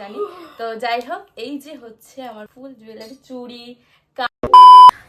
জানি। তো যাই হোক এই যে হচ্ছে আমার ফুল জুয়েলারি চুড়ি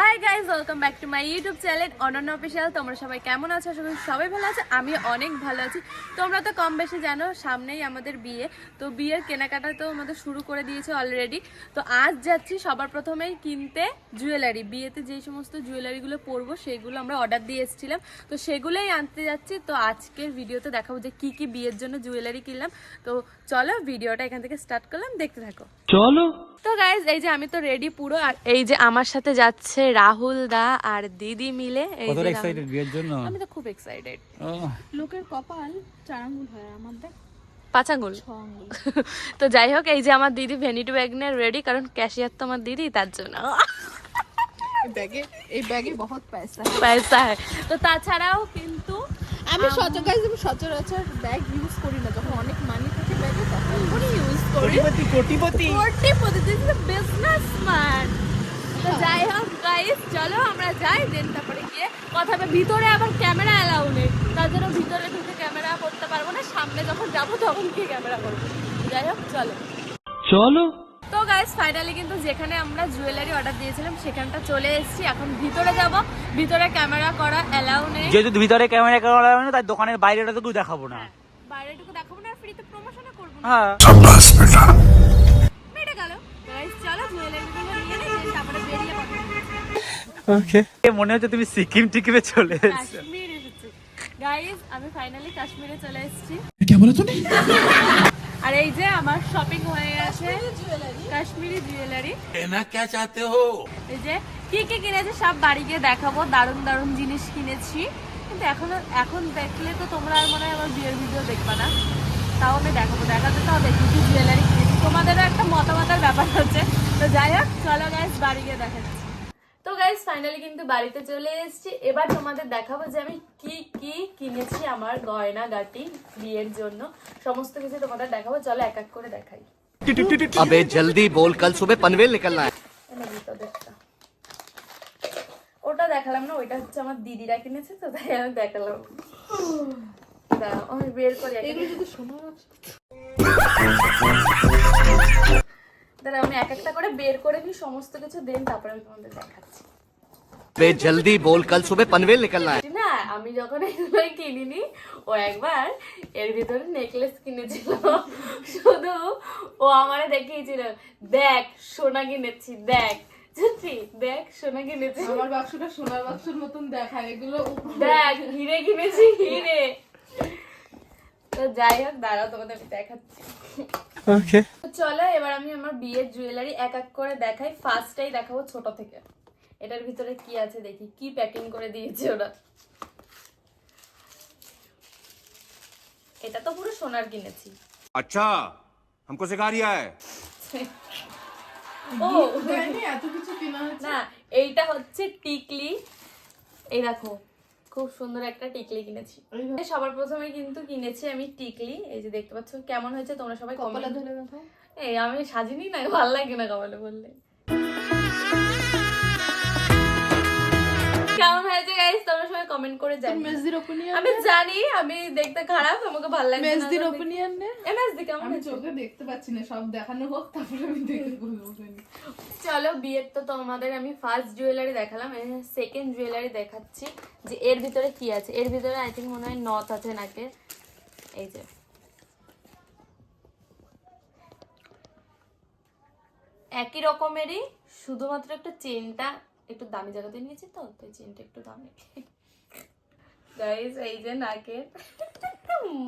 hi guys welcome back to my YouTube channel Ananya official তোমরা সবাই কেমন আছো? আশা করি সবাই ভালো আছে। আমি অনেক ভালো আছি। তোমরা তো কম বেশি জানো সামনেই আমাদের বিয়ে। তো বিয়ের কেনাকাটা তো আমাদের শুরু করে দিয়েছে অলরেডি তো আজ যাচ্ছি সবার প্রথমেই কিনতে জুয়েলারি বিয়েতে যেই সমস্ত জুয়েলারিগুলো পরবো সেগুলো আমরা অর্ডার দিয়ে এসেছিলাম। তো সেগুলোই আনতে যাচ্ছি। তো আজকের ভিডিওতে দেখাবো যে কি কি বিয়ের জন্য জুয়েলারি কিনলাম। তো চলো ভিডিওটা এখান থেকে স্টার্ট করলাম। দেখতে থাকো। চলো। তো গাইজ এই যে আমি তো রেডি পুরো। আর এই যে আমার সাথে যাচ্ছে রাহুল দা আর দিদি মিলে এই যে এক্সাইটেড বিয়ের জন্য? আমি তো খুব এক্সাইটেড লোকের কপাল চার আঙ্গুল হয় আমার দেখ পাঁচ আঙ্গুল ছ আঙ্গুল তো যাই হোক এই যে আমার দিদি ভ্যানিটি ব্যাগ নিয়ে রেডি কারণ ক্যাশিয়ার তো আমার দিদি তার জন্য। ব্যাগে এই ব্যাগে বহুত পয়সা। পয়সা হয়। তো তাছাড়াও কিন্তু আমি সচরাচর আমি সচরাচর ব্যাগ ইউজ করি না। যখন অনেক মানি থাকে ব্যাগে তখন ইউজ করি। কোটিপতি কোটিপতি। কোটিপতি দিস ইজ বিজনেসম্যান তো যাই হোক গাইস চলো আমরা যাই দেন তারপরে গিয়ে কথা হবে। ভিতরে আবার ক্যামেরা অ্যালাউ নেই। তার জন্য ভিতরে ঢুকে ক্যামেরা করতে পারব না। সামনে যখন যাব তখন কি ক্যামেরা করব। যাই হোক চলো। চলো। তো গাইস ফাইনালি কিন্তু যেখানে আমরা জুয়েলারি অর্ডার দিয়েছিলাম সেখানটা চলে এসেছি। এখন ভিতরে যাব। ভিতরে ক্যামেরা করা অ্যালাউ নেই। যেহেতু ভিতরে ক্যামেরা করা হবে না তাই দোকানের বাইরেটা তো দেখাবো না। বাইরেটুকু দেখাবো না আর ফ্রিতে প্রমোশনও করব না। হ্যাঁ। বেড়ে গেল। গাইস চলো জুয়েলারিগুলো নিয়ে নিই then তারপরে বেরিয়ে কথা বলব। ওকে মনে হচ্ছে তুমি সিকিম টিকিমে চলে এসেছ। গাইস আমি ফাইনালি কাশ্মীরে চলে এসেছি। কে আর এই যে আমার শপিং হয়ে গেছে। কাশ্মীরি জুয়েলারি কে হো? এই যে কি কি সব বাড়ি গিয়ে দেখাবো। দারুণ দারুণ জিনিস কিনেছি। কিন্তু এখন এখন দেখলে তো তোমরা আর মনে হয় আমার বিয়ের ভিডিও দেখবা না। তাও আমি দেখাবো। দেখাতে তাও দেখি কি জুয়েলারি কিনেছি। তোমাদেরও একটা মতামতের ব্যাপার হচ্ছে। তো যাই হোক চলো গাইস বাড়ি গিয়ে দেখাচ্ছি। তো গাইজ ফাইনালি কিন্তু বাড়িতে চলে এসেছি। এবার তোমাদের দেখাবো যে আমি কি কি কিনেছি আমার গয়না গাটি বিয়ের জন্য। সমস্ত কিছু তোমাদের দেখাবো। চলো এক এক করে দেখাই। আবে জলদি বল কাল সুবে পনভেল নিকলনা ওটা দেখালাম না ওইটা হচ্ছে আমার দিদিরা কিনেছে তো তাই আমি দেখালাম। দাও আমি বের করি এগুলো যদি শোনা তাহলে আমি এক একটা করে বের করে নিই সমস্ত কিছু দেন তারপরে আমি তোমাদের দেখাচ্ছি। জলদি বল কাল সুবে নিকলনা হ্যায় না আমি যখন কিনিনি ও একবার এর ভিতরে নেকলেস কিনেছিল। শুধু ও আমারে দেখিয়েছিল দেখ সোনা কিনেছি দেখ। সত্যি দেখ সোনা কিনেছি। আমার বাক্সটা সোনার বাক্সের মতন দেখায় এগুলো দেখ হিরে কিনেছি হিরে। তো যাই হোক দাঁড়াও তোমাদের আমি দেখাচ্ছি ওকে তো চলো এবার আমি আমার বিয়ের জুয়েলারি এক এক করে দেখাই ফার্স্টটাই দেখাবো ছোট থেকে এটার ভিতরে কি আছে দেখি কি প্যাকিং করে দিয়েছে ওরা এটা তো পুরো সোনার কিনেছি अच्छा हमको सिखा रिया है ও দেয়নি, এত কিছু কেনা হয়েছে না এইটা হচ্ছে টিকলি এই দেখো খুব সুন্দর একটা টিকলি কিনেছি। সবার প্রথমে কিন্তু কিনেছি আমি টিকলি। এই যে দেখতে পাচ্ছ কেমন হয়েছে তোমরা সবাই এই আমি সাজিনি না ভালো লাগে না কপালে বললে কেমন হয়েছে গাইস তোমরা সবাই কমেন্ট করে জানি মেজদির ওপিনিয়ন আমি জানি আমি দেখতে খারাপ আমাকে ভালো লাগে মেজদির ওপিনিয়ন নে? এমএসডি কেমন আমি? চোখে দেখতে পাচ্ছি না সব দেখানো হোক তারপরে আমি দেখে বলব চলো বিয়ের তো তোমাদের আমি ফার্স্ট জুয়েলারি দেখালাম সেকেন্ড জুয়েলারি দেখাচ্ছি। যে এর ভিতরে কি আছে? এর ভিতরে আই থিঙ্ক মনে হয় নথ আছে নাকে? এই যে। একই রকমেরই শুধুমাত্র একটা চেনটা একটু দামি জায়গাতে নিয়েছি তো তো চেনটা একটু দামি। গাইস এই যে নাকের।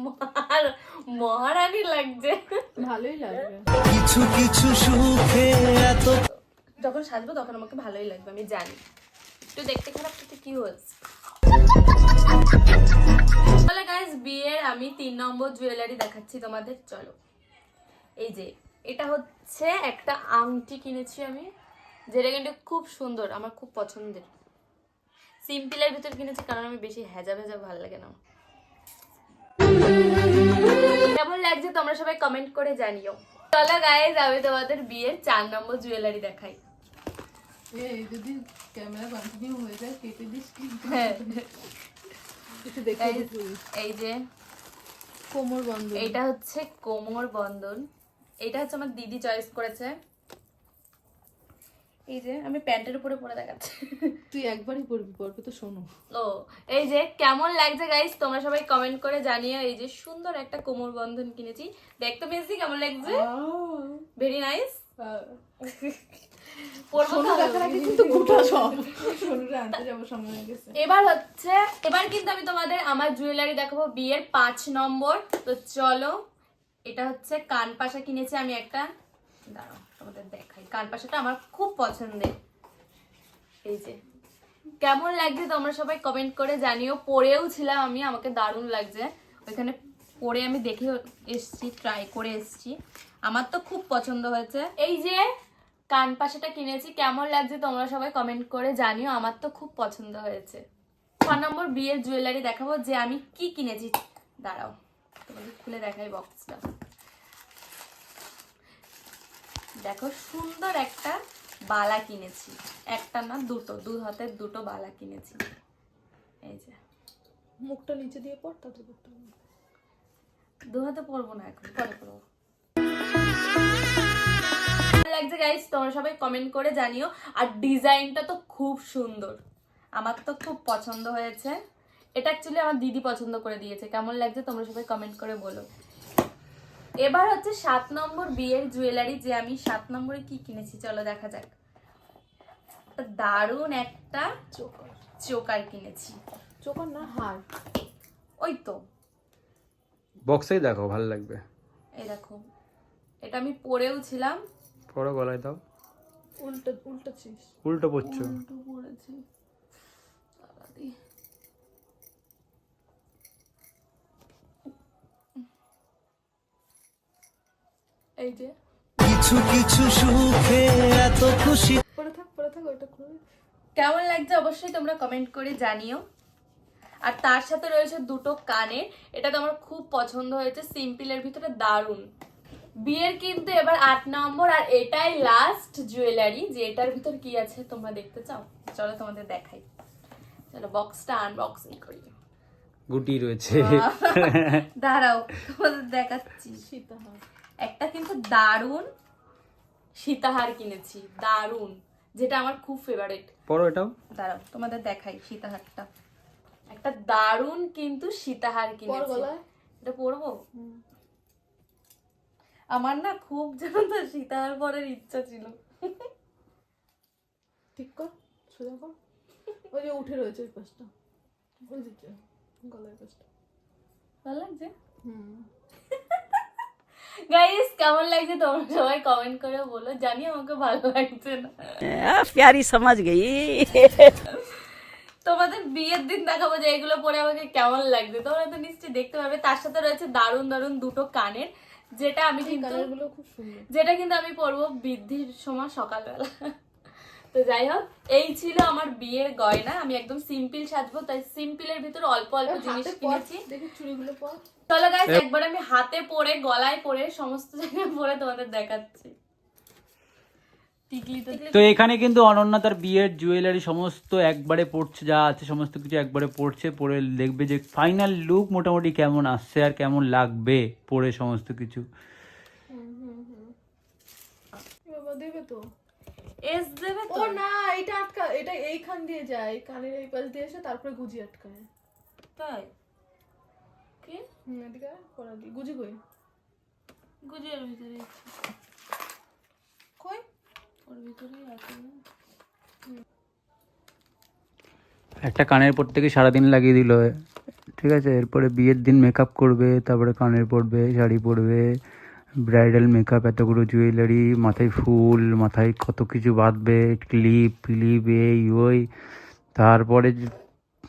মহার- মহারানী লাগছে। ভালোই লাগবে। কিছু কিছু সুখে এত যখন সাজবো তখন আমাকে ভালোই লাগবে আমি জানি। একটু দেখতে খারাপ কি হচ্ছে তাহলে গাইস বিয়ের আমি তিন নম্বর জুয়েলারি দেখাচ্ছি তোমাদের চলো। এই যে এটা হচ্ছে একটা আংটি কিনেছি আমি যেটা কিন্তু খুব সুন্দর আমার খুব পছন্দের। সিম্পলের ভিতর কিনেছি কারণ আমি বেশি হেজা ভেজা ভালো লাগে না। কেমন লাগছে তোমরা সবাই কমেন্ট করে জানিও। চলো গাইজ আমি তোমাদের বিয়ের চার নম্বর জুয়েলারি দেখাই। যদি ক্যামেরা কন্টিনিউ হয়ে যায় কেটে দিস হ্যাঁ। এই যে কোমর বন্ধ এইটা হচ্ছে কোমর বন্ধন। এটা হচ্ছে আমার দিদি চয়েস করেছে। এই যে আমি প্যান্টের উপরে পরে দেখাচ্ছি। তুই একবারই পড়বি পড়বে তো শোনো। ও এই যে কেমন লাগছে গাইস তোমরা সবাই কমেন্ট করে জানিও এই যে সুন্দর একটা কোমর বন্ধন কিনেছি। দেখতে পেয়েছি কেমন লাগছে? ভেরি নাইস এবার হচ্ছে এবার কিন্তু আমি তোমাদের আমার জুয়েলারি দেখাবো বিয়ের পাঁচ নম্বর। তো চলো এটা হচ্ছে কান পাশা কিনেছি আমি একটা। দাঁড়াও তোমাদের দেখাই। কান পাশাটা আমার খুব পছন্দের। এই যে কেমন লাগছে তোমরা সবাই কমেন্ট করে জানিও। পরেও ছিলাম আমি আমাকে দারুণ লাগছে। ওইখানে পরে আমি দেখে এসছি ট্রাই করে এসছি। আমার তো খুব পছন্দ হয়েছে। এই যে কান পাশাটা কিনেছি কেমন লাগছে তোমরা সবাই কমেন্ট করে জানিও আমার তো খুব পছন্দ হয়েছে। ছ নম্বর বিয়ের জুয়েলারি দেখাবো যে আমি কি কিনেছি। দাঁড়াও তোমাদের খুলে দেখাই বক্সটা দেখো সুন্দর একটা বালা কিনেছি। একটা না দুটো দু হাতের দুটো বালা কিনেছি। এই যে। মুখটা নিচে দিয়ে পড় তাতে দু হাতে পরবো না এখন পরে পরবো। লাগছে গাইস তোমরা সবাই কমেন্ট করে জানিও। আর ডিজাইনটা তো খুব সুন্দর। আমার তো খুব পছন্দ হয়েছে। এটা অ্যাকচুয়ালি আমার দিদি পছন্দ করে দিয়েছে। কেমন লাগছে তোমরা সবাই কমেন্ট করে বলো। এবার হচ্ছে সাত নম্বর বিয়ের জুয়েলারি যে আমি সাত নম্বরে কি কিনেছি চলো দেখা যাক। দারুণ একটা চোকার। চোকার কিনেছি। চোকার না হার। ওই তো। বক্সেই দেখো ভালো লাগবে। এই দেখো। এটা আমি পরেও ছিলাম। পরো গলায় দাও। উল্টা উল্টাছিস উল্টো পড়ছো। উল্টো পড়েছি। তাড়াতাড়ি। এই যে। কিছু কিছু সুখে এত খুশি। পরে থাক পরে থাক ওইটা খুলে কেমন লাগছে অবশ্যই তোমরা কমেন্ট করে জানিও। আর তার সাথে রয়েছে দুটো কানের। এটা তো আমার খুব পছন্দ হয়েছে। সিম্পলের ভিতরে দারুণ। বিয়ের কিন্তু এবার আট নম্বর আর এটাই লাস্ট জুয়েলারি যে এটার ভিতর কি আছে তোমরা দেখতে চাও? চলো তোমাদের দেখাই। চলো বক্সটা আনবক্সিং করি। গুটি রয়েছে। দাঁড়াও তোমাদের দেখাচ্ছি। সীতাহার। একটা কিন্তু দারুণ সীতাহার কিনেছি দারুণ যেটা আমার খুব ফেভারিট পরো এটাও। দাঁড়াও তোমাদের দেখাই সীতাহারটা। একটা দারুণ কিন্তু সীতাহার কিনেছি। এটা পরবো? আমার না খুব যেন তো সীতাহার পরের ইচ্ছা ছিল। ঠিক কর সোজা কর। ওই যে উঠে রয়েছে ওই পাশটা। ওই যে, গলার পাশটা। ভালো লাগছে? হুম। গাইস কেমন লাগছে? তোমরা সবাই কমেন্ট করে বলো। জানি আমাকে ভালো লাগছে না। প্যারি সমাজ গই তোমাদের বিয়ের দিন দেখাবো যে এগুলো পরে আমাকে কেমন লাগছে। তোমরা তো নিশ্চয়ই দেখতে পাবে। তার সাথে রয়েছে দারুণ দারুণ দুটো কানের। যেটা আমি কিন্তু খুব সুন্দর। যেটা কিন্তু আমি পরবো বৃদ্ধির সময় সকালবেলা। তো যাই হোক এই ছিল আমার বিয়ের গয়না। আমি একদম সিম্পল সাজবো তাই সিম্পলের ভিতর অল্প অল্প জিনিস কিনেছি। দেখি চুড়িগুলো পর। চলো গাইস একবার আমি হাতে পরে গলায় পরে সমস্ত জায়গায় পরে তোমাদের দেখাচ্ছি। তো এখানে কিন্তু অনন্যা তার বিয়ের জুয়েলারি সমস্ত একবারে পড়ছে যা আছে সমস্ত কিছু একবারে পড়ছে পরে দেখবে যে ফাইনাল লুক মোটামুটি কেমন আসছে আর কেমন লাগবে পরে সমস্ত কিছু। দেবে তো? এস দেবে তো? না এটা আটকা এটা এইখান দিয়ে যায় কানের এই পাশ দিয়ে এসে তারপরে গুজি আটকায়। তাই? কি এদিকে আয়, পরা গুজি কই? গুজিয়ার ভিতরে আছে। কই ওর ভিতরেই আছে না? একটা কানের পর থেকে সারাদিন লাগিয়ে দিল। ঠিক আছে, এরপরে বিয়ের দিন মেকআপ করবে, তারপরে কানের পরবে, শাড়ি পরবে ব্রাইডাল মেকআপ এতগুলো জুয়েলারি মাথায় ফুল, মাথায় কত কিছু বাঁধবে ক্লিপ ক্লিপ এই, ওই, তারপরে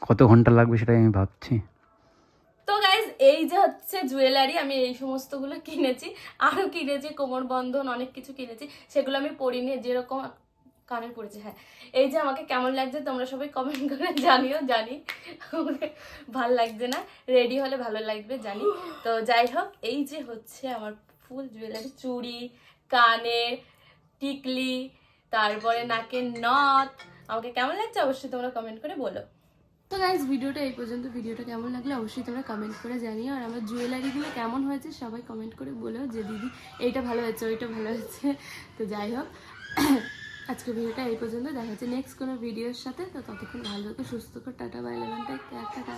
কত ঘণ্টা লাগবে সেটাই আমি ভাবছি। এই যে হচ্ছে জুয়েলারি আমি এই সমস্তগুলো কিনেছি। আরও কিনেছি, কোমর বন্ধন, অনেক কিছু কিনেছি। সেগুলো আমি পরিনি যেরকম কানে পড়েছে হ্যাঁ। এই যে আমাকে কেমন লাগছে তোমরা সবাই কমেন্ট করে জানিও, জানি। ভালো লাগছে না। রেডি হলে ভালো লাগবে, জানি। তো যাই হোক, এই যে হচ্ছে আমার ফুল জুয়েলারি চুড়ি কানের টিকলি, তারপরে নাকের নথ। আমাকে কেমন লাগছে অবশ্যই তোমরা কমেন্ট করে বলো। তো গাইজ ভিডিওটা এই পর্যন্ত। ভিডিওটা কেমন লাগলে অবশ্যই তোমরা কমেন্ট করে জানিও। আর আমার জুয়েলারিগুলো কেমন হয়েছে সবাই কমেন্ট করে বলো যে, দিদি, এইটা ভালো হয়েছে, ওইটা ভালো হয়েছে। তো যাই হোক, আজকে ভিডিওটা এই পর্যন্ত। দেখা হচ্ছে নেক্সট কোনো ভিডিওর সাথে। তো ততক্ষণ ভালো থাকো, সুস্থ করে টাটা বাই টাটা।